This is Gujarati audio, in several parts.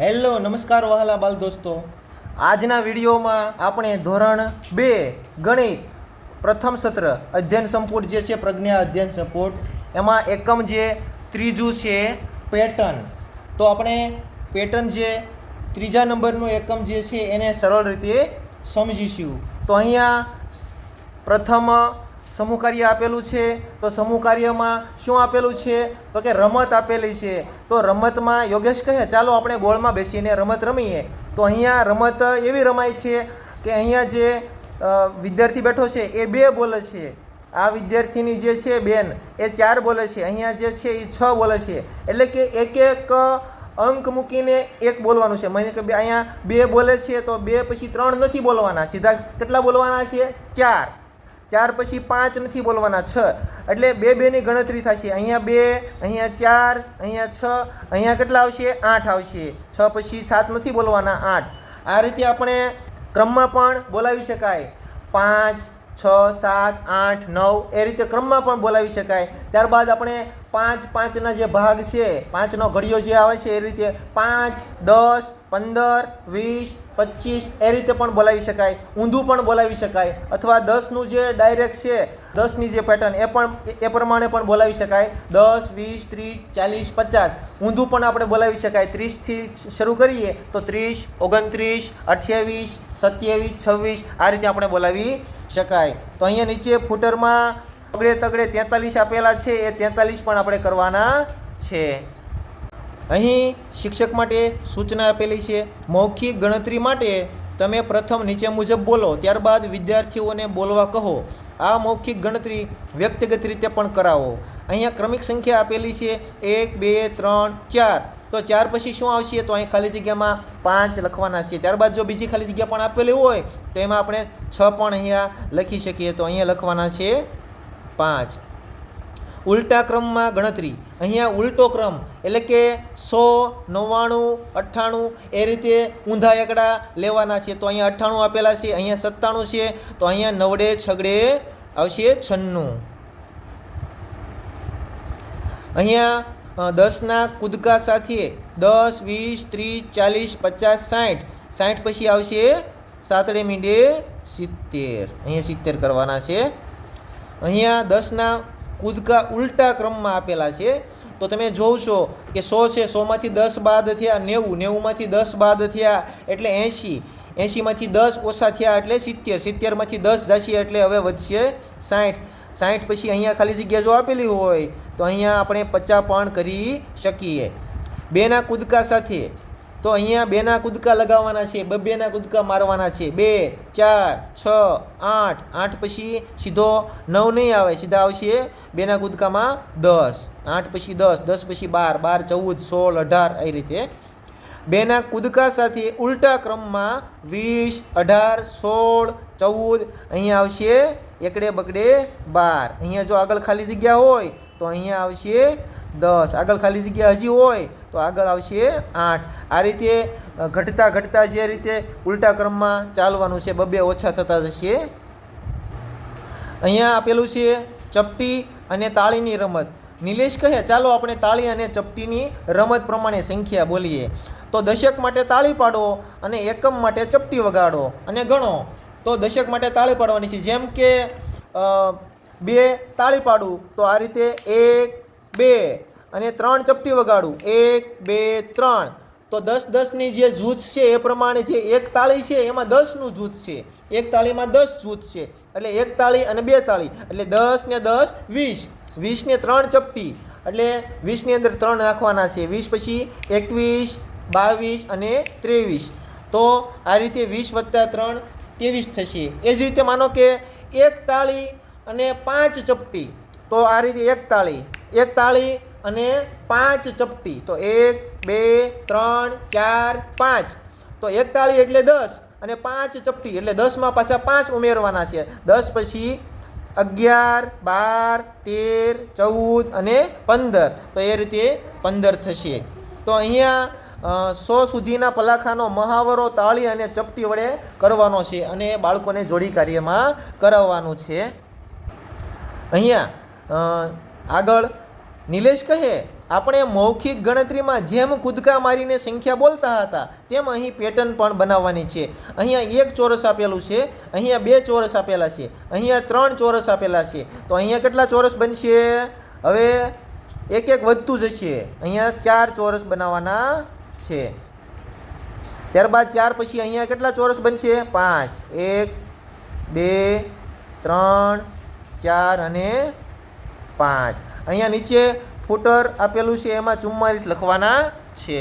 હેલો, નમસ્કાર વહાલા બાલ દોસ્તો. આજના વિડીયોમાં આપણે ધોરણ બે ગણિત પ્રથમ સત્ર અધ્યયન સંપુટ જે છે, પ્રજ્ઞા અધ્યયન સંપુટ, એમાં એકમ જે ત્રીજું છે, પેટર્ન. તો આપણે પેટર્ન જે ત્રીજા નંબરનું એકમ જે છે, એને સરળ રીતે સમજીશું. તો અહીંયા પ્રથમ સમૂહ કાર્ય આપેલું છે? તો સમૂહ કાર્યમાં શું આપેલું છે? તો કે રમત આપેલી છે. તો રમતમાં યોગેશ કહે, ચાલો આપણે ગોળમાં બેસીને રમત રમીએ. તો અહીંયા રમત એવી રમાય છે કે અહીંયા જે વિદ્યાર્થી બેઠો છે એ બે બોલે છે. આ વિદ્યાર્થીની જે છે બેન, એ ચાર બોલે છે. અહીંયા જે છે એ છ બોલે છે. એટલે કે એક એક અંક મૂકીને એક બોલવાનું છે. મને કે અહીંયા બે બોલે છે તો બે પછી ત્રણ નથી બોલવાના. સીધા કેટલા બોલવાના છે? ચાર. ચાર પછી પાંચ નથી બોલવાના, છ. એટલે બે બેની ગણતરી થશે. અહીંયા બે, અહીંયા ચાર, અહીંયા છ, અહીંયા કેટલા આવશે? આઠ આવશે. છ પછી સાત નથી બોલવાના, આઠ. આ રીતે આપણે ક્રમમાં પણ બોલાવી શકાય. પાંચ, છ, સાત, આઠ, નવ, એ રીતે ક્રમમાં પણ બોલાવી શકાય. ત્યારબાદ આપણે પાંચ, પાંચના જે ભાગ છે, પાંચનો ઘડિયો જે આવે છે, એ રીતે પાંચ, દસ, પંદર, વીસ પચીસ, એ રીતે પણ બોલાવી શકાય, ઊંધું પણ બોલાવી શકાય, અથવા દસનું જે ડાયરેક્ટ છે, દસની જે પેટર્ન એ પણ, એ પ્રમાણે પણ બોલાવી શકાય. દસ, વીસ, ત્રીસ, ચાલીસ, પચાસ, ઊંધું પણ આપણે બોલાવી શકાય. ત્રીસથી શરૂ કરીએ તો ત્રીસ, ઓગણત્રીસ, અઠ્યાવીસ, સત્યાવીસ, છવ્વીસ, આ રીતે આપણે બોલાવી શકાય. તો અહીંયા નીચે ફૂટરમાં તગડે તગડે તેતાલીસ આપેલા છે, એ તેતાલીસ પણ આપણે કરવાના છે. અહીં શિક્ષક માટે સૂચના આપેલી છે. મૌખિક ગણતરી માટે તમે પ્રથમ નીચે મુજબ બોલો, ત્યારબાદ વિદ્યાર્થીઓને બોલવા કહો. આ મૌખિક ગણતરી વ્યક્તિગત રીતે પણ કરાવો. અહીંયા ક્રમિક સંખ્યા આપેલી છે. એક, બે, ત્રણ, ચાર. તો ચાર પછી શું આવશે? તો અહીં ખાલી જગ્યામાં પાંચ લખવાના છે. ત્યારબાદ જો બીજી ખાલી જગ્યા પણ આપેલી હોય, તો એમાં આપણે છ પણ અહીંયા લખી શકીએ. તો અહીંયા લખવાના છે પાંચ. ઉલટા ક્રમમાં ગણતરી. અહીંયા ઉલટો ક્રમ એટલે કે સો, નવ્વાણું, અઠ્ઠાણું એ રીતે ઊંધા એકડા લેવાના છે. તો અહીંયા અઠ્ઠાણું આપેલા છે, અહીંયા સત્તાણું છે, તો અહીંયા નવડે છગડે આવશે છન્નું. અહીંયા દસના કૂદકા સાથે દસ, વીસ, ત્રીસ, ચાલીસ, પચાસ, સાઠ. સાઠ પછી આવશે સાતડે મીંડે સિત્તેર. અહીંયા સિત્તેર કરવાના છે. અહીંયા દસના કૂદકા ઉલટા ક્રમમાં આપેલા છે, તો તમે જોશો કે સો છે, સોમાંથી દસ બાદ થયા નેવું, નેવુંમાંથી દસ બાદ થયા એટલે એંશી, એંશીમાંથી દસ ઓછા થયા એટલે સિત્તેર, સિત્તેરમાંથી દસ જશે એટલે હવે વધશે સાઠ સાઠ પછી અહીંયા ખાલી જગ્યા જો આપેલી હોય તો અહીંયા આપણે પચાપણ કરી શકીએ. બેના કૂદકા સાથે તો અહીંયા બેના કૂદકા લગાવવાના છે બબ્બેના કૂદકા મારવાના છે. બે, ચાર, છ, આઠ આઠ પછી સીધો નવ નહીં આવે, સીધા આવશે બેના કૂદકામાં દસ. આઠ પછી દસ દસ પછી બાર બાર, ચૌદ, સોળ, અઢાર એ રીતે. બેના કૂદકા સાથે ઉલટા ક્રમમાં વીસ, અઢાર, સોળ, ચૌદ અહીંયા આવશે એકડે બકડે બાર. અહીંયા જો આગળ ખાલી જગ્યા હોય તો અહીંયા આવશે દસ. આગળ ખાલી જગ્યા હજી હોય તો આગળ આવશે આઠ. આ રીતે ઘટતા ઘટતા જે રીતે ઉલટા ક્રમમાં ચાલવાનું છે, બબે ઓછા થતા જશે. અહીંયા આપેલું છે, ચપટી અને તાળીની રમત. નિલેશ કહે, ચાલો આપણે તાળી અને ચપટીની રમત પ્રમાણે સંખ્યા બોલીએ. તો દશક માટે તાળી પાડો અને એકમ માટે ચપટી વગાડો અને ગણો. તો દશક માટે તાળી પાડવાની છે. જેમ કે બે તાળી પાડું, તો આ રીતે એક, બે. અને ત્રણ ચપટી વગાડું. એક, બે, ત્રણ. તો દસ દસની જે જૂથ છે એ પ્રમાણે જે એક તાળી છે એમાં દસનું જૂથ છે. એક તાળીમાં દસ જૂથ છે. એટલે એક તાળી અને બે તાળી. એટલે દસ ને દસ, વીસ. વીસ ને ત્રણ ચપટી. એટલે વીસની અંદર ત્રણ નાખવાના છે. વીસ પછી એકવીસ, બાવીસ અને ત્રેવીસ. તો આ રીતે વીસ વત્તા ત્રણ ત્રેવીસ થશે. એ જ રીતે માનો કે એક તાળી અને પાંચ ચપટી. તો આ રીતે એક તાળી. એક તાળી અને પાંચ ચપટી, તો એક, બે, ત્રણ, ચાર, પાંચ. તો એક તાળી એટલે દસ અને પાંચ ચપટી એટલે દસમાં પાછા પાંચ ઉમેરવાના છે. દસ પછી અગિયાર, બાર, તેર, ચૌદ અને પંદર. તો એ રીતે પંદર થશે. તો અહીંયા સો સુધીના પલાખાનો મહાવરો તાળી અને ચપટી વડે કરવાનો છે અને બાળકોને જોડી કાર્યમાં કરાવવાનું છે. અહીંયા આગળ નિલેશ કહે, આપણે મૌખિક ગણતરીમાં જેમ કૂદકા મારીને સંખ્યા બોલતા હતા, તેમ અહીં પેટર્ન પણ બનાવવાની છે. અહીંયા એક ચોરસ આપેલું છે, અહીંયા બે ચોરસ આપેલા છે, અહીંયા ત્રણ ચોરસ આપેલા છે. તો અહીંયા કેટલા ચોરસ બનશે? હવે એક એક વધતું જશે. અહીંયા ચાર ચોરસ બનાવવાના છે. ત્યારબાદ ચાર પછી અહીંયા કેટલા ચોરસ બનશે? પાંચ. એક, બે, ત્રણ, ચાર અને પાંચ. અહીંયા નીચે ફૂટર આપેલું છે, એમાં ચુમ્માલીસ લખવાના છે.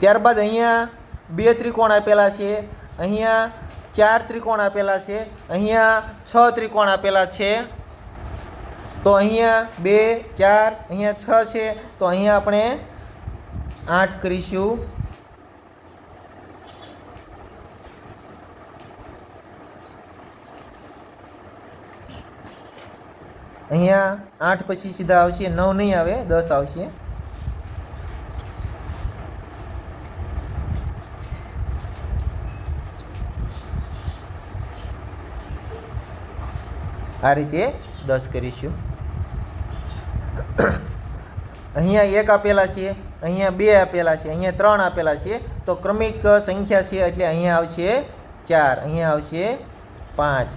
ત્યારબાદ અહીંયા બે ત્રિકોણ આપેલા છે, અહીંયા ચાર ત્રિકોણ આપેલા છે, અહીંયા છ ત્રિકોણ આપેલા છે. તો અહીંયા બે, ચાર, અહીંયા છ છે, તો અહીંયા આપણે આઠ કરીશું. અહીંયા આઠ પછી સીધા આવશે, નવ નહીં આવે, દસ આવશે. આ રીતે દસ કરીશું. અહીંયા એક આપેલા છે, અહીંયા બે આપેલા છે, અહીંયા ત્રણ આપેલા છે, તો ક્રમિક સંખ્યા છે એટલે અહીંયા આવશે ચાર, અહીંયા આવશે પાંચ.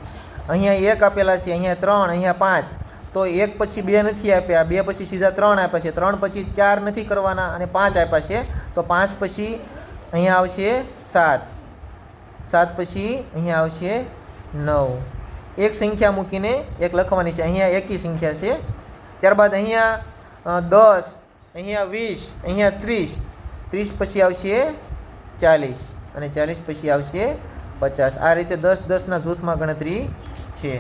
અહીંયા એક આપેલા છે, અહીંયા ત્રણ, અહીંયા પાંચ. તો એક પછી બે નથી આપ્યા, બે પછી સીધા ત્રણ આપ્યા છે. ત્રણ પછી ચાર નથી કરવાના અને પાંચ આપ્યા છે. તો પાંચ પછી અહીંયા આવશે સાત. સાત પછી અહીંયા આવશે નવ. એક સંખ્યા મૂકીને એક લખવાની છે. અહીંયા એકી સંખ્યા છે. ત્યારબાદ અહીંયા દસ, અહીંયા વીસ, અહીંયા ત્રીસ. ત્રીસ પછી આવશે ચાલીસ અને ચાલીસ પછી આવશે પચાસ. આ રીતે દસ દસના જૂથમાં ગણતરી છે.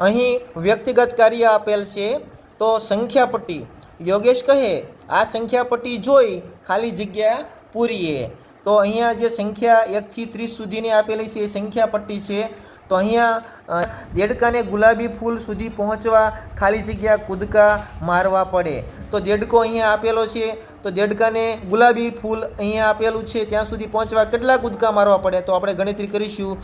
અહીં વ્યક્તિગત કાર્ય આપેલ છે, તો સંખ્યાપટ્ટી. યોગેશ કહે, આ સંખ્યાપટ્ટી જોઈ ખાલી જગ્યા પૂરીએ. તો અહીંયા જે સંખ્યા એકથી ત્રીસ સુધીની આપેલી છે, એ સંખ્યાપટ્ટી છે. તો અહીંયા દેડકાને ગુલાબી ફૂલ સુધી પહોંચવા ખાલી જગ્યા કૂદકા મારવા પડે. તો દેડકો અહીંયા આપેલો છે, તો દેડકાને ગુલાબી ફૂલ અહીંયા આપેલું છે, ત્યાં સુધી પહોંચવા કેટલા કૂદકા મારવા પડે? તો આપણે ગણતરી કરીશું.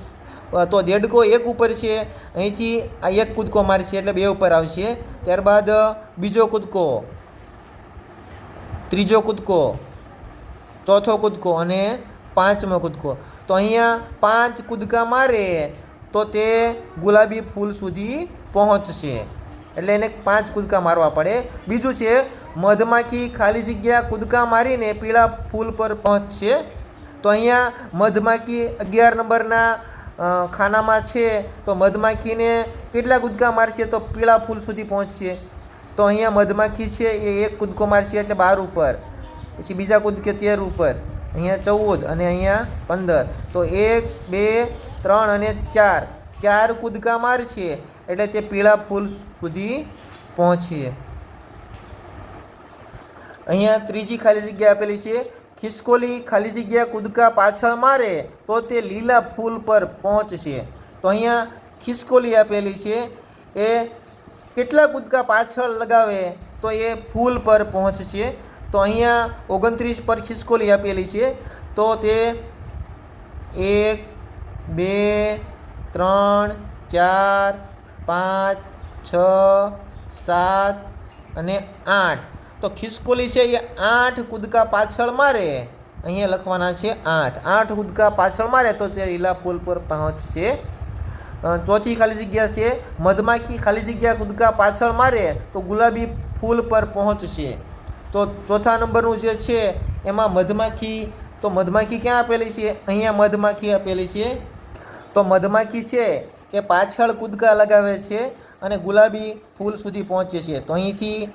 તો દેડકો એક ઉપર છે, અહીંથી આ એક કૂદકો મારશે એટલે બે ઉપર આવશે. ત્યારબાદ, બીજો કૂદકો, ત્રીજો કૂદકો, ચોથો કૂદકો અને પાંચમો કૂદકો. તો અહીંયા પાંચ કૂદકા મારે, તો તે ગુલાબી ફૂલ સુધી પહોંચશે. એટલે એને પાંચ કૂદકા મારવા પડે. બીજું છે, મધમાખી ખાલી જગ્યા કૂદકા મારીને પીળા ફૂલ પર પહોંચશે. તો અહીંયા મધમાખી અગિયાર નંબરના ખાનામાં છે, તો મધમાખીને કેટલા કૂદકા મારશે તો પીળા ફૂલ સુધી પહોંચશે. તો અહીંયા મધમાખી છે, એ એક કૂદકો મારશે એટલે બાર ઉપર. પછી બીજા કૂદકે તેર ઉપર. અહીંયા ચૌદ અને અહીંયા પંદર. તો એક, બે, ત્રણ અને ચાર. ચાર કૂદકા મારશે એટલે તે પીળા ફૂલ સુધી પહોંચીએ અહીંયા ત્રીજી ખાલી જગ્યા આપેલી છે ખિસકોલી ખાલી જગ્યા કૂદકા પાછળ મારે, તો તે લીલા ફૂલ પર પહોંચશે. તો અહીંયા ખિસકોલી આપેલી છે, એ કેટલા કૂદકા પાછળ લગાવે, તો એ ફૂલ પર પહોંચશે. તો અહીંયા ઓગણત્રીસ પર ખિસકોલી આપેલી છે, તો તે એક, બે, ત્રણ, ચાર, પાંચ, છ, સાત અને આઠ. તો ખિસકોલી છે એ આઠ કૂદકા પાછળ મારે. અહીંયા લખવાના છે આઠ. આઠ કૂદકા પાછળ મારે તો તે લીલા ફૂલ પર પહોંચશે. ચોથી ખાલી જગ્યા છે. મધમાખી ખાલી જગ્યા કૂદકા પાછળ મારે તો ગુલાબી ફૂલ પર પહોંચશે. તો ચોથા નંબરનું જે છે એમાં મધમાખી, તો મધમાખી ક્યાં આપેલી છે? અહીંયા મધમાખી આપેલી છે. તો મધમાખી છે એ પાછળ કૂદકા લગાવે છે અને ગુલાબી ફૂલ સુધી પહોંચે છે. તો અહીંથી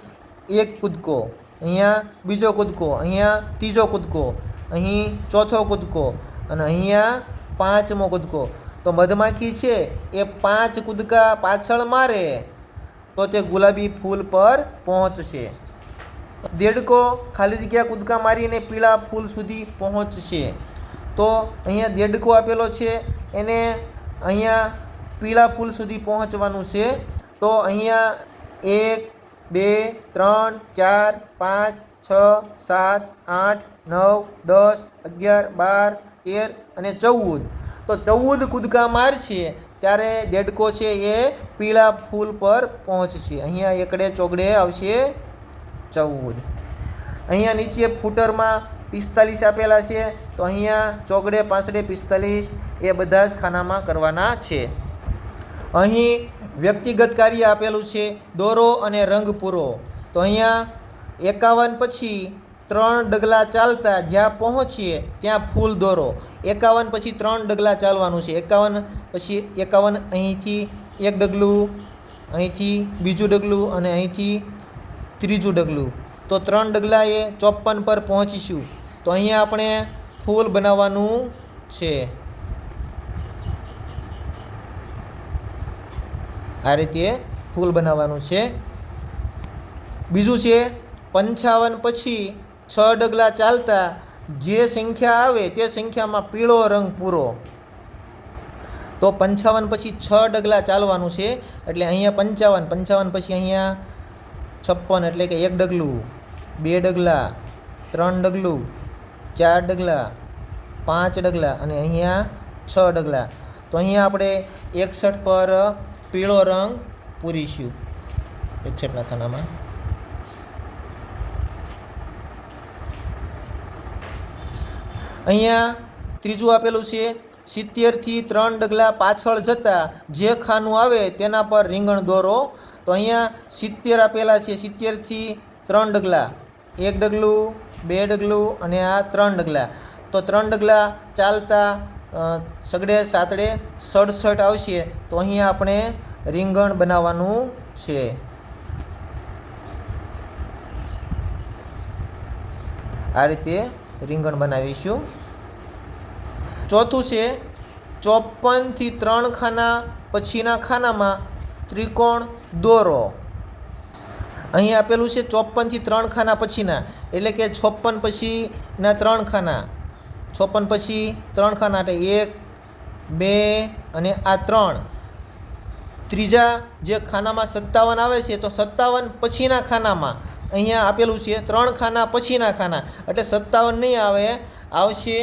એક કૂદકો. અહીંયા બીજો કૂદકો. અહીંયા ત્રીજો કૂદકો. અહીં ચોથો કૂદકો. અને અહીંયા પાંચમો કૂદકો. તો મધમાખી છે એ પાંચ કૂદકા પાછળ મારે તો તે ગુલાબી ફૂલ પર પહોંચશે. દેડકો ખાલી જગ્યા કૂદકા મારીને પીળા ફૂલ સુધી પહોંચશે. તો અહીંયા દેડકો આપેલો છે. એને અહીંયા પીળા ફૂલ સુધી પહોંચવાનું છે. તો અહીંયા એક બે, ત્રણ, ચાર, પાંચ, છ, સાત, આઠ, નવ, દસ, અગિયાર, બાર, તેર અને ચૌદ. તો ચૌદ કૂદકા મારશે ત્યારે દેડકો છે એ પીળા ફૂલ પર પહોંચશે. અહીંયા એકડે ચોગડે આવશે ચૌદ. અહીંયા નીચે ફૂટરમાં પિસ્તાલીસ આપેલા છે. તો અહીંયા ચોગડે પાસડે પિસ્તાલીસ એ બધા જ ખાનામાં કરવાના છે. અહીં વ્યક્તિગત કાર્ય આપેલું છે દોરો અને રંગ પૂરો. તો અહીંયા એકાવન પછી ત્રણ ડગલા ચાલતા જ્યાં પહોંચીએ ત્યાં ફૂલ દોરો. એકાવન પછી ત્રણ ડગલા ચાલવાનું છે. એકાવન પછી એકાવન અહીંથી એક ડગલું, અહીંથી બીજું ડગલું અને અહીંથી ત્રીજું ડગલું. તો ત્રણ ડગલાએ ચોપન પર પહોંચીશું. તો અહીંયા આપણે ફૂલ બનાવવાનું છે. આ રીતે ફૂલ બનાવવાનું છે. બીજું છે, પંચાવન પછી છ ડગલા ચાલતા જે સંખ્યા આવે તે સંખ્યામાં પીળો રંગ પૂરો. તો પંચાવન પછી છ ડગલા ચાલવાનું છે, એટલે અહીંયા પંચાવન પંચાવન પછી અહીંયા છપ્પન એટલે કે એક ડગલું, બે ડગલા, ત્રણ ડગલું, ચાર ડગલા, પાંચ ડગલા અને અહીંયા છ ડગલા. તો અહીંયા આપણે એકસઠ પર પીળો રંગ પૂરીશું એકસઠના ખાનામાં અહીંયા ત્રીજું આપેલું છે, સિત્તેરથી ત્રણ ડગલા પાછળ જતાં જે ખાનું આવે તેના પર રીંગણ દોરો. તો અહીંયા સિત્તેર આપેલા છે, સિત્તેરથી ત્રણ ડગલા. એક ડગલું, બે ડગલું અને આ ત્રણ ડગલા. તો ત્રણ ડગલા ચાલતા સગડે સાતડે સડસઠ આવશે, તો અહીંયા આપણે રીંગણ બનાવવાનું છે. આ રીતે રીંગણ બનાવીશું. ચોથું છે ચોપનથી ત્રણ ખાના પછીના ખાનામાં ત્રિકોણ દોરો. અહીં આપેલું છે ચોપનથી ત્રણ ખાના પછીના, એટલે કે છપ્પન પછીના ત્રણ ખાના. છપ્પન પછી ત્રણ ખાના એટલે એક, બે અને આ ત્રણ. ત્રીજા જે ખાનામાં સત્તાવન આવે છે, તો સત્તાવન પછીના ખાનામાં અહીંયા આપેલું છે, ત્રણ ખાના પછીના ખાના. એટલે સત્તાવન નહીં આવે, આવશે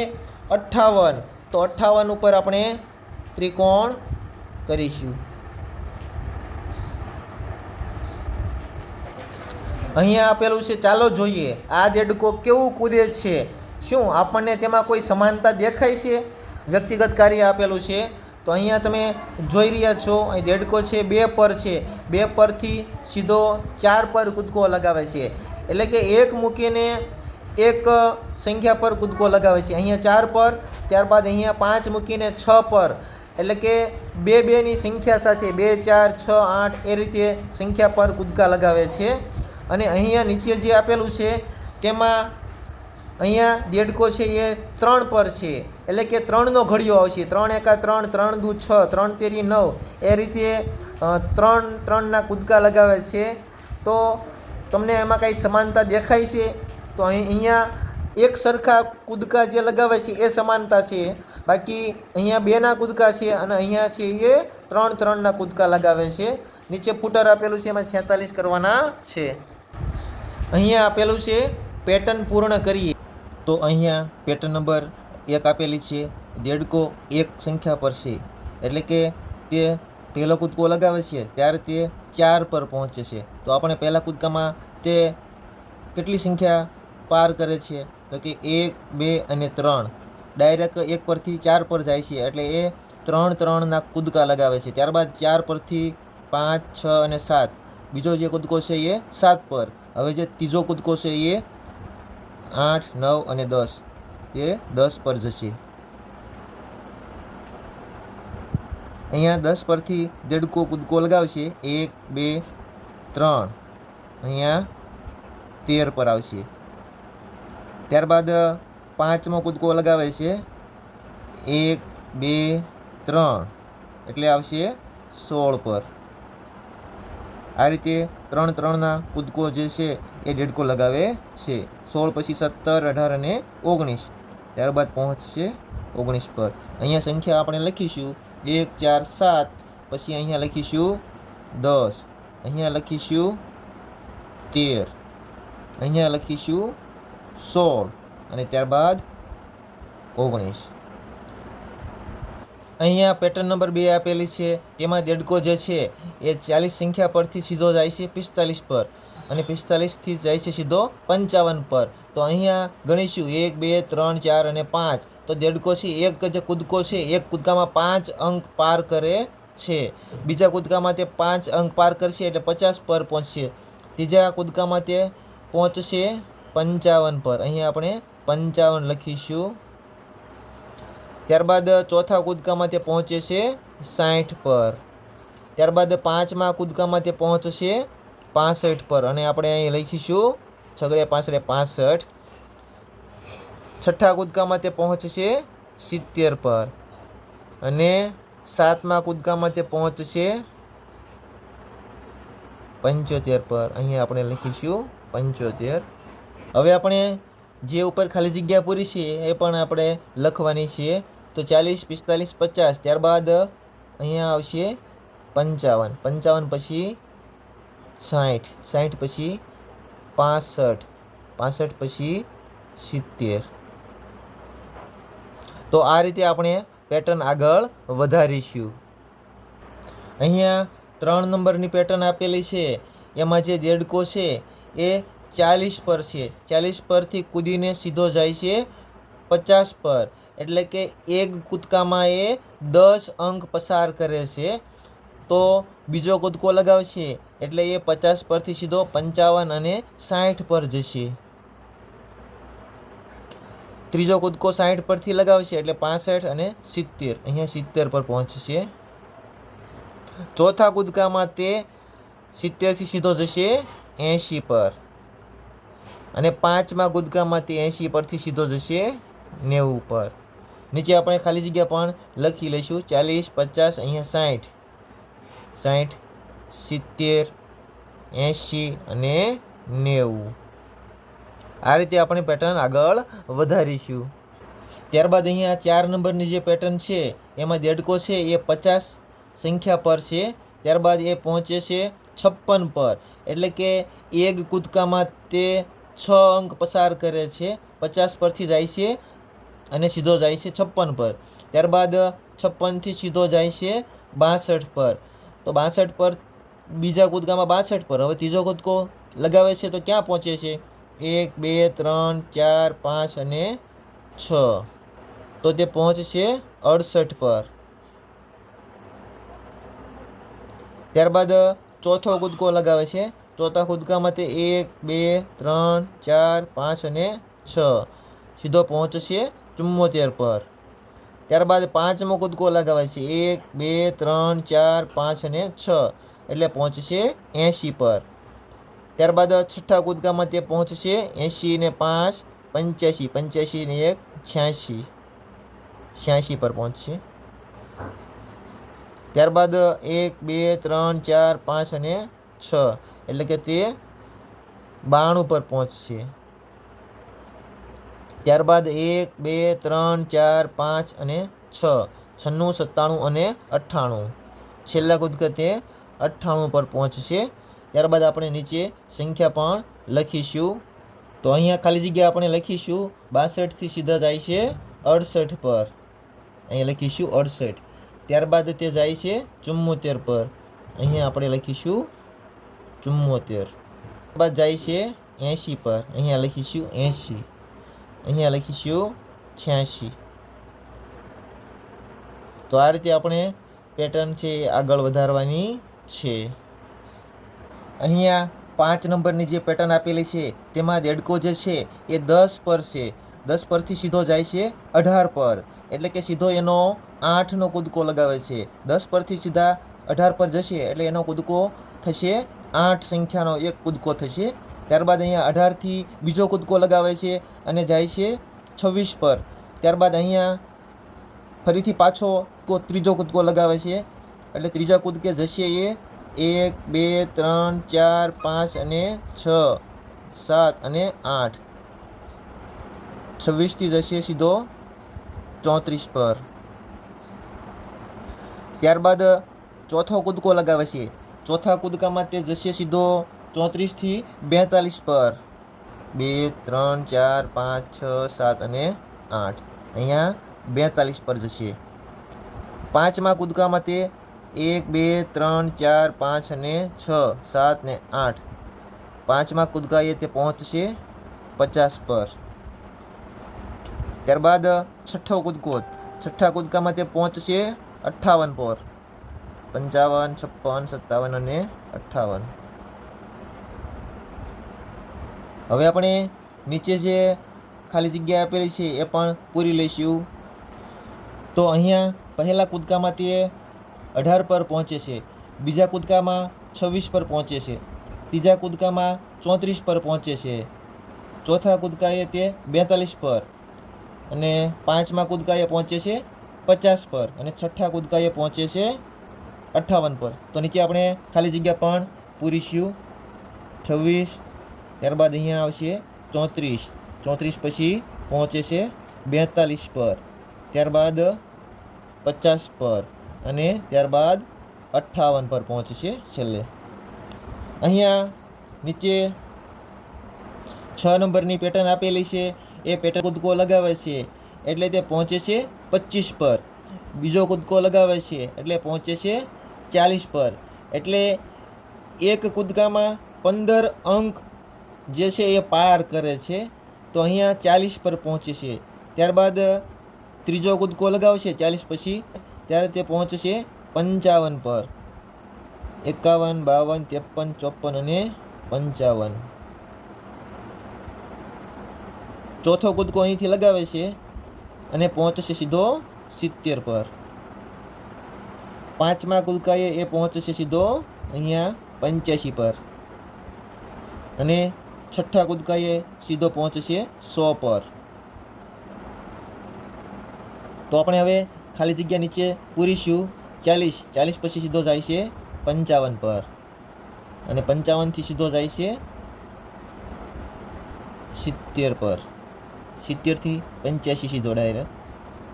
અઠ્ઠાવન. તો અઠ્ઠાવન ઉપર આપણે ત્રિકોણ કરીશું. અહીંયા આપેલું છે, ચાલો જોઈએ, આ દેડકો કેવું કૂદે છે? શું? આપણને તેમાં કોઈ સમાનતા દેખાય છે? વ્યક્તિગત કાર્ય આપેલું છે. તો અહીંયા તમે જોઈ રહ્યા છો, અહીં દેડકો છે, બે પર છે. બે પરથી સીધો ચાર પર કૂદકો લગાવે છે. એટલે કે એક મૂકીને એક સંખ્યા પર કૂદકો લગાવે છે. અહીંયા ચાર પર, ત્યારબાદ અહીંયા પાંચ મૂકીને છ પર. એટલે કે બે બેની સંખ્યા સાથે બે, ચાર, છ, આઠ એ રીતે સંખ્યા પર કૂદકા લગાવે છે. અને અહીંયા નીચે જે આપેલું છે, તેમાં અહીંયા દેડકો છે એ ત્રણ પર છે. એટલે કે ત્રણનો ઘડિયો આવશે. ત્રણ એકા ત્રણ ત્રણ દુ છ, ત્રણ તેરી નવ. એ રીતે ત્રણ, ત્રણના કૂદકા લગાવે છે. તો તમને એમાં કાંઈ સમાનતા દેખાય છે? તો અહીં, અહીંયા એક સરખા કૂદકા જે લગાવે છે એ સમાનતા છે. બાકી અહીંયા બેના કૂદકા છે અને અહીંયા છે એ ત્રણ, ત્રણના કૂદકા લગાવે છે. નીચે ફૂટર આપેલું છે, એમાં છેતાલીસ કરવાના છે. અહીંયા આપેલું છે, પેટર્ન પૂર્ણ કરીએ. તો અહીંયા પેટર્ન નંબર એક આપેલી છે, દેડકો એક સંખ્યા પર છે. એટલે કે તે પહેલો કૂદકો લગાવે છે, ત્યારે તે ચાર પર પહોંચે છે. તો આપણે પહેલા કૂદકામાં તે કેટલી સંખ્યા પાર કરે છે? તો કે એક, બે અને ત્રણ. ડાયરેક્ટ એક પરથી ચાર પર જાય છે, એટલે એ ત્રણ ત્રણના કૂદકા લગાવે છે. ત્યારબાદ ચાર પરથી પાંચ, છ અને સાત. બીજો જે કૂદકો છે એ સાત પર. હવે જે ત્રીજો કૂદકો છે એ આઠ, નવ અને દસ. એ દસ પર જશે. અહીંયા દસ પરથી દેડકો કૂદકો લગાવશે. એક, બે, ત્રણ. અહીંયા તેર પર આવશે. ત્યારબાદ પાંચમો કૂદકો લગાવે છે. એક, બે, ત્રણ. એટલે આવશે સોળ પર. આ રીતે ત્રણ ત્રણના કૂદકો જે છે એ દેડકો લગાવે છે. સોળ પછી સત્તર, અઢાર અને ઓગણીસ. ત્યારબાદ પહોંચશે ઓગણીસ પર. અહીંયા સંખ્યા આપણે લખીશું. એક, ચાર, સાત. પછી અહીંયા લખીશું દસ. અહીંયા લખીશું તેર. અહીંયા લખીશું સોળ. અને ત્યારબાદ ઓગણીસ. અહીંયા પેટર્ન નંબર બે આપેલી છે. તેમાં દેડકો જે છે, એ ચાલીસ સંખ્યા પરથી સીધો જાય છે પિસ્તાલીસ પર અને પિસ્તાલીસથી જાય છે સીધો પંચાવન પર. તો અહીંયા ગણીશું, એક, બે, ત્રણ, ચાર અને પાંચ. તો દેડકો છે, એક જે કૂદકો છે, એક કૂદકામાં પાંચ અંક પાર કરે છે. બીજા કૂદકામાં તે પાંચ અંક પાર કરશે એટલે પચાસ પર પહોંચશે. ત્રીજા કૂદકામાં તે પહોંચશે પંચાવન પર. અહીંયા આપણે પંચાવન લખીશું. ત્યારબાદ ચોથા કૂદકામાં તે પહોંચે છે સાઠ પર. ત્યારબાદ પાંચમા કૂદકામાં તે પહોંચશે પાસઠ પર અને આપણે અહીં લખીશું છગડે પાસડે પાસઠ. છઠ્ઠા કૂદકામાં તે પહોંચશે સિત્તેર પર અને સાતમા કૂદકામાં તે પહોંચશે પંચોતેર પર. અહીંયા આપણે લખીશું પંચોતેર. હવે આપણે જે ઉપર ખાલી જગ્યા પૂરી છે એ પણ આપણે લખવાની છે. તો ચાલીસ, પિસ્તાલીસ, પચાસ. ત્યારબાદ અહીંયા આવશે પંચાવન. પંચાવન પછી સાઠ. સાઠ પછી પાસઠ. પાસઠ પછી સિત્તેર. તો આ રીતે આપણે પેટર્ન આગળ વધારીશું. અહીંયા ત્રણ નંબરની પેટર્ન આપેલી છે. એમાં જે દેડકો છે એ ચાલીસ પર છે. ચાલીસ પરથી કૂદીને સીધો જાય છે પચાસ પર. એટલે કે એક કૂદકામાં એ દસ અંક પસાર કરે છે, તો બીજો કૂદકો લગાવશે એટલે એ પચાસ પરથી સીધો પંચાવન અને સાઠ પર જશે. ત્રીજો કૂદકો સાઠ પરથી લગાવશે એટલે પાસઠ અને સિત્તેર. અહીંયા સિત્તેર પર પહોંચશે. ચોથા કૂદકામાં તે સિત્તેરથી સીધો જશે એંશી પર. અને પાંચમા કૂદકામાં તે એંશી પરથી સીધો જશે નેવું પર. નીચે આપણે ખાલી જગ્યા પણ લખી લઈશું. ચાલીસ, પચાસ, અહીંયા સાઠ સાઠ સિત્તેર, એંશી અને નેવું. આ રીતે આપણે પેટર્ન આગળ વધારીશું. ત્યારબાદ અહીંયા ચાર નંબરની જે પેટર્ન છે, એમાં દેડકો છે, એ પચાસ સંખ્યા પર છે. ત્યારબાદ એ પહોંચે છે છપ્પન પર. એટલે કે એક કૂદકામાં તે છ અંક પસાર કરે છે. પચાસ પરથી જાય છે. અને સીધો જાય છે છપ્પન પર. ત્યારબાદ છપ્પનથી સીધો જાય છે બાસઠ પર. તો બાસઠ પર બીજા કૂદકામાં બાસઠ પર. હવે ત્રીજો કૂદકો લગાવે છે તો ક્યાં પહોંચે છે? એક, બે, ત્રણ, ચાર, પાંચ અને છ. તો તે પહોંચશે અડસઠ પર. ત્યારબાદ ચોથો કૂદકો લગાવે છે. ચોથા કૂદકામાં તે એક, બે, ત્રણ, ચાર, પાંચ અને છ. સીધો પહોંચશે ચુમ્મોતેર પર. ત્યારબાદ પાંચમો કૂદકો લગાવાય છે. એક, બે, ત્રણ, ચાર, પાંચ અને છ. એટલે પહોંચશે એંશી પર. ત્યારબાદ છઠ્ઠા કૂદકામાં તે પહોંચશે એંશી ને પાંચ, પંચ્યાસી. પંચ્યાસી ને એક, છ્યાસી. છ્યાસી પર પહોંચશે. ત્યારબાદ એક, બે, ત્રણ, ચાર, પાંચ અને છ. એટલે કે તે બાણું પર પહોંચશે. ત્યારબાદ એક, બે, ત્રણ, ચાર, પાંચ અને છ. છન્નું, સત્તાણું અને અઠ્ઠાણું. છેલ્લા કૂદકે તે અઠ્ઠાણું પર પહોંચશે. ત્યારબાદ આપણે નીચે સંખ્યા પણ લખીશું. તો અહીંયા ખાલી જગ્યા આપણે લખીશું. બાસઠથી સીધા જાય છે અડસઠ પર. અહીંયા લખીશું અડસઠ. ત્યારબાદ તે જાય છે ચુમ્મોતેર પર. અહીંયા આપણે લખીશું ચુમ્મોતેર. ત્યારબાદ જાય છે એંશી પર. અહીંયા લખીશું એંશી. અહીંયા લખીશું છ્યાસી તો આ રીતે આપણે પેટર્ન છે આગળ વધારવાની છે. અહીંયા પાંચ નંબરની જે પેટર્ન આપેલી છે, તેમાં દેડકો જે છે એ દસ પર છે. દસ પરથી સીધો જાય છે અઢાર પર. એટલે કે સીધો એનો આઠનો કૂદકો લગાવે છે. દસ પરથી સીધા અઢાર પર જશે એટલે એનો કૂદકો થશે આઠ. સંખ્યાનો એક કૂદકો થશે ત્યારબાદ અહીંયા અઢારથી બીજો કૂદકો લગાવે છે અને જાય છે છવ્વીસ પર. ત્યારબાદ અહીંયા ફરીથી પાછો ત્રીજો કૂદકો લગાવે છે. એટલે ત્રીજા કૂદકે જશે એ એક, બે, ત્રણ, ચાર, પાંચ અને છ, સાત અને આઠ. છવ્વીસથી જશે સીધો ચોત્રીસ પર. ત્યારબાદ ચોથો કૂદકો લગાવે છે. ચોથા કૂદકામાં તે જશે સીધો ચોત્રીસથી બેતાલીસ પર. બે, ત્રણ, ચાર, પાંચ, છ, સાત અને આઠ. અહીંયા બેતાલીસ પર જશે. પાંચમા કૂદકામાં તે એક, બે, ત્રણ, ચાર, પાંચ અને છ, સાત ને આઠ. પાંચમા કૂદકાએ તે પહોંચશે પચાસ પર. ત્યારબાદ છઠ્ઠો કૂદકો છઠ્ઠા કૂદકામાં તે પહોંચશે અઠ્ઠાવન પર. પંચાવન, છપ્પન, સત્તાવન અને અઠ્ઠાવન. હવે આપણે નીચે જે ખાલી જગ્યા આપેલી છે એ પણ પૂરી લઈશું. તો અહીંયા પહેલા કૂદકામાં તે અઢાર પર પહોંચે છે. બીજા કૂદકામાં છવ્વીસ પર પહોંચે છે. ત્રીજા કૂદકામાં ચોત્રીસ પર પહોંચે છે. ચોથા કૂદકાએ તે બેતાલીસ પર અને પાંચમા કૂદકાએ પહોંચે છે પચાસ પર અને છઠ્ઠા કૂદકાએ પહોંચે છે અઠ્ઠાવન પર. તો નીચે આપણે ખાલી જગ્યા પણ પૂરીશું. છવ્વીસ ત્યારબાદ અહીંયા આવશે ચોત્રીસ. ચોત્રીસ પછી પહોંચે છે બેતાલીસ પર. ત્યારબાદ પચાસ પર અને ત્યારબાદ અઠ્ઠાવન પર પહોંચે છે છેલ્લે. અહીંયા નીચે છ નંબરની પેટર્ન આપેલી છે. એ પેટર્ન કૂદકો લગાવે છે એટલે તે પહોંચે છે પચીસ પર. બીજો કૂદકો લગાવે છે એટલે પહોંચે છે ચાલીસ પર. એટલે એક કૂદકામાં પંદર અંક જે છે એ પાર કરે છે, તો અહીંયા ચાલીસ પર પહોંચે છે. ત્યારબાદ ત્રીજો કૂદકો લગાવશે ચાલીસ પછી, ત્યારે તે પહોંચશે પંચાવન પર. એકાવન, બાવન, ત્રેપન, ચોપન અને પંચાવન. ચોથો કૂદકો અહીંથી લગાવે છે અને પહોંચશે સીધો સિત્તેર પર. પાંચમા કૂદકાએ એ પહોંચશે સીધો અહીંયા પંચ્યાસી પર. અને છઠ્ઠા કૂદકાએ સીધો પહોંચશે સો પર. તો આપણે હવે ખાલી જગ્યા નીચે પૂરીશું. ચાલીસ ચાલીસ પછી સીધો જાય છે પંચાવન પર. અને પંચાવનથી સીધો જાય છે સિત્તેર પર. સિત્તેરથી પંચ્યાસી સીધો ડાયરેક્ટ.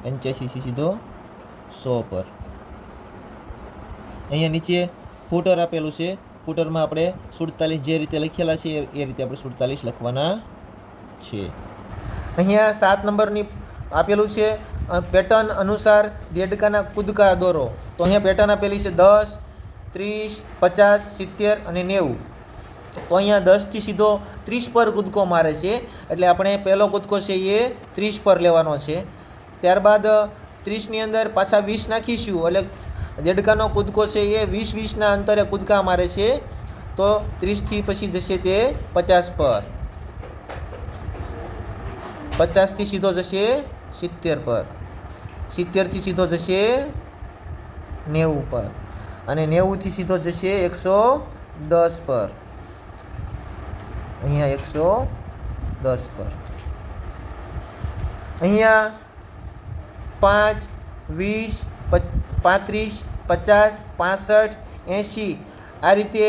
પંચ્યાસીથી સીધો સો પર. અહીંયા નીચે ફૂટર આપેલું છે ફૂટરમાં આપણે સુડતાલીસ જે રીતે લખેલા છે, એ રીતે આપણે સુડતાલીસ લખવાના છે. અહીંયા સાત નંબરની આપેલું છે પેટર્ન અનુસાર દેડકાના કૂદકા દોરો. તો અહીંયા પેટર્ન આપેલી છે દસ, ત્રીસ, પચાસ, સિત્તેર અને નેવું. તો અહીંયા દસથી સીધો ત્રીસ પર કૂદકો મારે છે, એટલે આપણે પહેલો કૂદકો છે એ ત્રીસ પર લેવાનો છે. ત્યારબાદ ત્રીસની અંદર પાછા વીસ નાખીશું, એટલે દેડકાનો કૂદકો છે એ વીસ વીસના અંતરે કૂદકા મારે છે. તો ત્રીસથી પછી જશે તે પચાસ પર. પચાસથી સીધો જશે સિત્તેર પર. સિત્તેરથી સીધો જશે નેવું પર. અને નેવુંથી સીધો જશે એકસો દસ પર. અહીંયા એકસો દસ પર. અહીંયા પાંચ, વીસ પાંત્રીસ, પચાસ, પાસઠ, એંશી. આ રીતે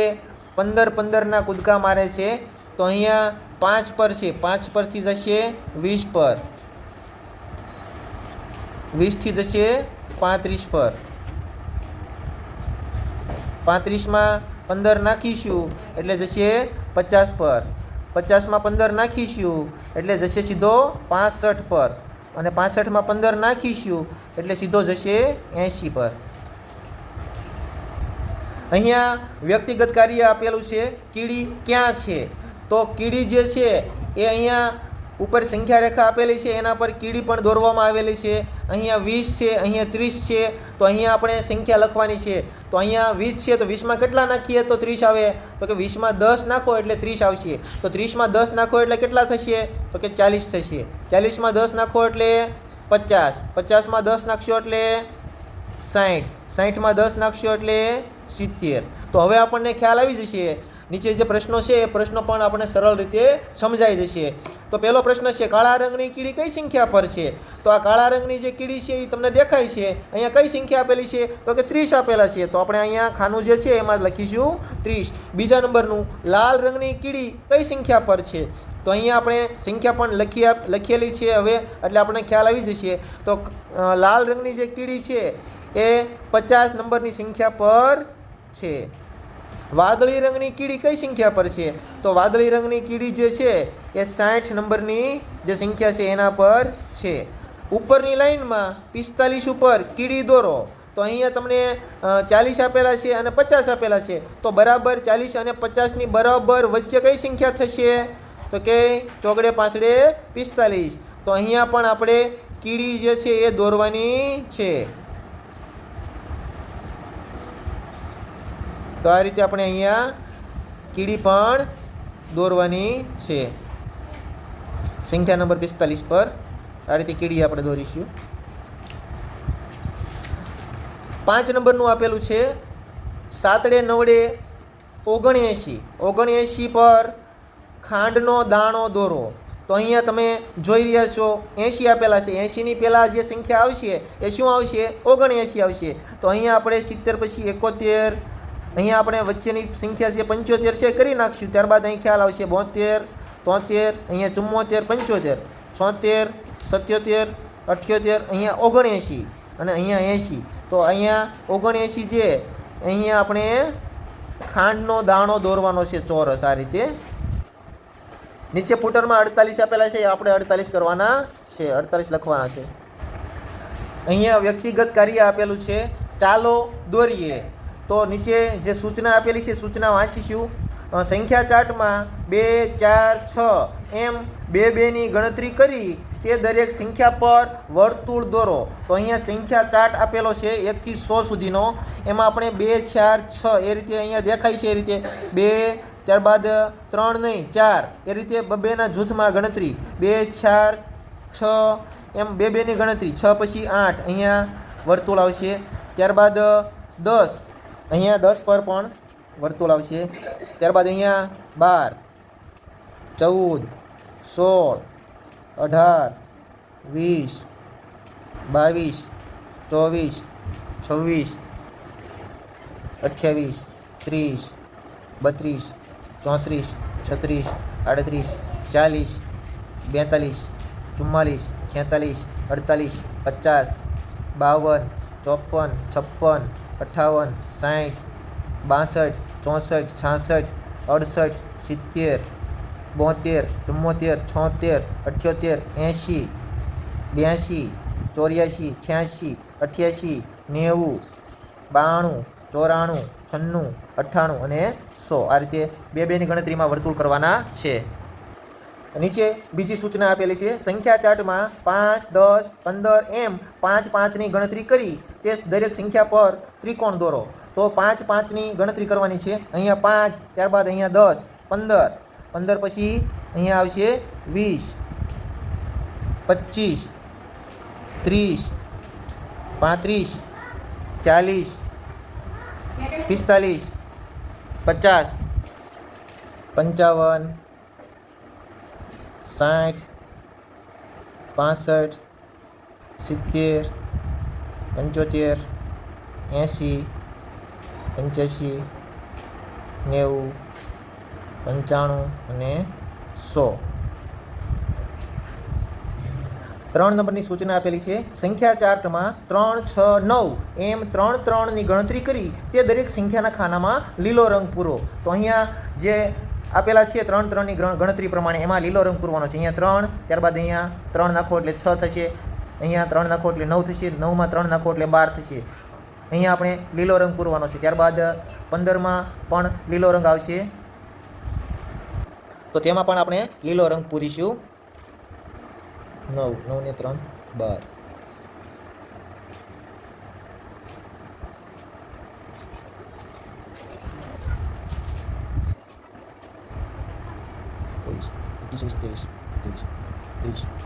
પંદર પંદરના કૂદકા મારે છે. તો અહીંયા પાંચ પર છે. પાંચ પરથી જશે વીસ પર. વીસથી જશે પાંત્રીસ પર. પાંત્રીસમાં પંદર નાખીશું એટલે જશે પચાસ પર. પચાસમાં પંદર નાખીશું એટલે જશે સીધો પાસઠ પર. અને પાસઠમાં પંદર નાખીશું, એટલે સીધો જશે એંશી પર. અહીંયા વ્યક્તિગત કાર્ય આપેલું છે, કીડી ક્યાં છે? તો કીડી જે છે, એ અહીંયા ઉપર સંખ્યા રેખા આપેલી છે, એના પર કીડી પણ દોરવામાં આવેલી છે. અહીંયા વીસ છે, અહીંયા ત્રીસ છે, તો અહીંયા આપણે સંખ્યા લખવાની છે. તો અહીંયા વીસ છે, તો વીસમાં કેટલા નાખીએ? તો ત્રીસ આવે. તો કે વીસમાં દસ નાખો એટલે ત્રીસ આવશે. તો ત્રીસમાં દસ નાખો એટલે કેટલા થશે? તો કે ચાલીસ થશે. ચાલીસમાં દસ નાખો એટલે પચાસ. પચાસમાં દસ નાખશો એટલે સાઠ સાઠમાં દસ નાખશો એટલે સિત્તેર. તો હવે આપણને ખ્યાલ આવી જશે નીચે જે પ્રશ્નો છે, એ પ્રશ્નો પણ આપણને સરળ રીતે સમજાઈ જશે. તો પહેલો પ્રશ્ન છે, કાળા રંગની કીડી કઈ સંખ્યા પર છે? તો આ કાળા રંગની જે કીડી છે, એ તમને દેખાય છે. અહીંયા કઈ સંખ્યા આપેલી છે? તો કે ત્રીસ આપેલા છે. તો આપણે અહીંયા ખાનું જે છે, એમાં લખીશું ત્રીસ. બીજા નંબરનું, લાલ રંગની કીડી કઈ સંખ્યા પર છે? તો અહીંયા આપણે સંખ્યા પણ લખી લખેલી છે હવે, એટલે આપણને ખ્યાલ આવી જશે. તો લાલ રંગની જે કીડી છે, એ પચાસ નંબરની સંખ્યા પર છે. વાદળી રંગની કીડી કઈ સંખ્યા પર છે? તો વાદળી રંગની કીડી જે છે, એ સાઠ નંબરની જે સંખ્યા છે, એના પર છે. ઉપરની લાઈનમાં પિસ્તાલીસ ઉપર કીડી દોરો. તો અહીંયા તમને ચાલીસ આપેલા છે અને પચાસ આપેલા છે. તો બરાબર ચાલીસ અને પચાસની બરાબર વચ્ચે કઈ સંખ્યા થશે? તો કે ચોગડે પાંચડે પિસ્તાલીસ. તો અહીંયા પણ આપણે કીડી જે છે, એ દોરવાની છે. તો આ રીતે આપણે અહીંયા કીડી પણ દોરવાની છે. સંખ્યા નંબર પિસ્તાલીસ પર આ રીતે કીડી આપણે દોરીશું. પાંચ નંબરનું આપેલું છે સાતડે નવડે ઓગણએંશી. ઓગણએંશી પર ખાંડનો દાણો દોરો. તો અહીંયા તમે જોઈ રહ્યા છો એંશી આપેલા છે. એંશીની પહેલાં જે સંખ્યા આવશે એ શું આવશે? ઓગણએંશી આવશે. તો અહીંયા આપણે સિત્તેર પછી એકોતેર અહીંયા આપણે વચ્ચેની સંખ્યા છે પંચોતેર છે, કરી નાખશું. ત્યારબાદ અહીં ખ્યાલ આવશે બોતેર, તોતેર, અહીંયા ચુમ્મોતેર, પંચોતેર, છોતેર, સત્યોતેર, અઠ્યોતેર, અહીંયા ઓગણએંશી અને અહીંયા એંશી. તો અહીંયા ઓગણએંશી છે, અહીંયા આપણે ખાંડનો દાણો દોરવાનો છે ચોરસ આ રીતે. નીચે ફૂટરમાં અડતાલીસ આપેલા છે આપણે અડતાલીસ કરવાના છે, અડતાલીસ લખવાના છે. અહીંયા વ્યક્તિગત કાર્ય આપેલું છે, ચાલો દોરીએ. તો નીચે જે સૂચના આપેલી છે સૂચના વાંચીશું સંખ્યા ચાર્ટમાં બે, ચાર, છ એમ બે, બેની ગણતરી કરી તે દરેક સંખ્યા પર વર્તુળ દોરો. તો અહીંયા સંખ્યા ચાર્ટ આપેલો છે, એકથી સો સુધીનો. એમાં આપણે બે, ચાર, છ એ રીતે અહીંયા દેખાય છે, એ રીતે બે, ત્યારબાદ ત્રણ નહીં, ચાર એ રીતે બબેના જૂથમાં ગણતરી. બે, ચાર, છ એમ બે, બેની ગણતરી. છ પછી આઠ અહીંયા વર્તુળ આવશે. ત્યારબાદ દસ અહીંયા દસ પર પણ વર્તુળ આવશે. ત્યારબાદ અહીંયા બાર, ચૌદ, સોળ, અઢાર, વીસ, બાવીસ, ચોવીસ, છવ્વીસ, અઠ્યાવીસ, ત્રીસ, બત્રીસ, ચોત્રીસ, છત્રીસ, આડત્રીસ, ચાલીસ, બેતાલીસ, ચુમ્માલીસ, છેતાલીસ, અડતાલીસ, પચાસ, બાવન, ચોપન, છપ્પન અઠ્ઠાવન સાઠ બાસઠ, ચોસઠ, છાસઠ, અડસઠ, સિત્તેર, બોતેર, ચુમ્મોતેર, છોતેર, અઠ્યોતેર, એંશી બ્યાસી ચોર્યાસી છ્યાસી અઠ્યાસી નેવું, બાણું, ચોરાણું, છન્નું, અઠ્ઠાણું અને સો. આ રીતે બે બેની ગણતરીમાં વર્તુળ કરવાના છે. નીચે બીજી સૂચના આપેલી છે, સંખ્યા ચાર્ટમાં પાંચ, દસ, પંદર, એમ, પાંચ, પાંચની ગણતરી કરી. તે દરેક સંખ્યા પર ત્રિકોણ દોરો. તો પાંચ, પાંચની ગણતરી કરવાની છે. અહીંયા પાંચ, ત્યારબાદ અહીંયા દસ, પંદર. પંદર પછી અહીંયા આવશે વીસ, પચીસ, ત્રીસ, પાંત્રીસ, ચાલીસ, પિસ્તાલીસ, પચાસ, પંચાવન સાઠ, પાસઠ, સિત્તેર, પંચોતેર એંસી પંચ્યાસી, નેવું, પંચાણું અને સો. ત્રણ નંબરની સૂચના આપેલી છે. સંખ્યા ચાર્ટમાં ત્રણ, છ, નવ. એમ ત્રણ, ત્રણની ગણતરી કરી તે દરેક સંખ્યાના ખાનામાં લીલો રંગ પૂરો. તો અહીંયા જે આપેલા છે ત્રણ ત્રણની ગણ- ગણતરી પ્રમાણે. એમાં લીલો રંગ પૂરવાનો છે. અહીંયા ત્રણ, ત્યારબાદ અહીંયા ત્રણ નાખો એટલે છ થશે. અહીંયા ત્રણ નાખો એટલે નવ થશે. નવમાં ત્રણ નાખો એટલે બાર થશે. અહીંયા આપણે લીલો રંગ પૂરવાનો છે. ત્યારબાદ પંદરમાં પણ લીલો રંગ આવશે. તો તેમાં પણ આપણે લીલો રંગ પૂરીશું. નવ નવ ને ત્રણ, બાર. ચોવીસ એકવીસ વીસ ત્રેવીસ ત્રીસ ત્રીસ